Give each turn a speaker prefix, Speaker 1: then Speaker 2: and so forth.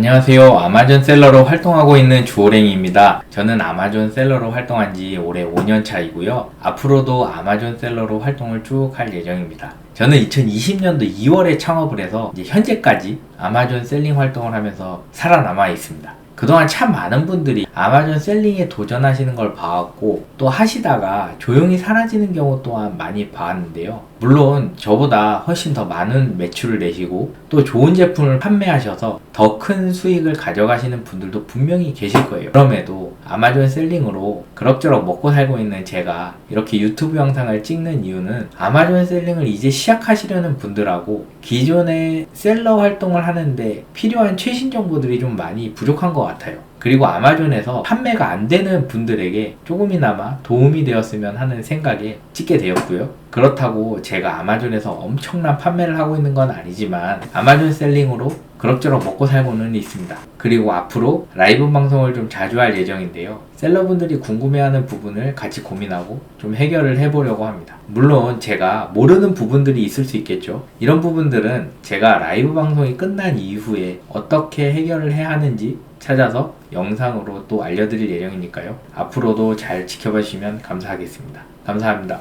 Speaker 1: 안녕하세요. 아마존 셀러로 활동하고 있는 주호랭이입니다. 저는 아마존 셀러로 활동한 지 올해 5년 차이고요. 앞으로도 아마존 셀러로 활동을 쭉 할 예정입니다. 저는 2020년도 2월에 창업을 해서 현재까지 아마존 셀링 활동을 하면서 살아남아 있습니다. 그동안 참 많은 분들이 아마존 셀링에 도전하시는 걸 봐왔고 또 하시다가 조용히 사라지는 경우 또한 많이 봐왔는데요. 물론 저보다 훨씬 더 많은 매출을 내시고 또 좋은 제품을 판매하셔서 더 큰 수익을 가져가시는 분들도 분명히 계실 거예요. 그럼에도 아마존 셀링으로 그럭저럭 먹고 살고 있는 제가 이렇게 유튜브 영상을 찍는 이유는 아마존 셀링을 이제 시작하시려는 분들하고 기존의 셀러 활동을 하는데 필요한 최신 정보들이 좀 많이 부족한 것 같아요. 그리고 아마존에서 판매가 안 되는 분들에게 조금이나마 도움이 되었으면 하는 생각에 찍게 되었고요. 그렇다고 제가 아마존에서 엄청난 판매를 하고 있는 건 아니지만 아마존 셀링으로 그럭저럭 먹고 살고는 있습니다. 그리고 앞으로 라이브 방송을 좀 자주 할 예정인데요. 셀러분들이 궁금해하는 부분을 같이 고민하고 좀 해결을 해보려고 합니다. 물론 제가 모르는 부분들이 있을 수 있겠죠. 이런 부분들은 제가 라이브 방송이 끝난 이후에 어떻게 해결을 해야 하는지 찾아서 영상으로 또 알려드릴 예정이니까요. 앞으로도 잘 지켜봐 주시면 감사하겠습니다. 감사합니다.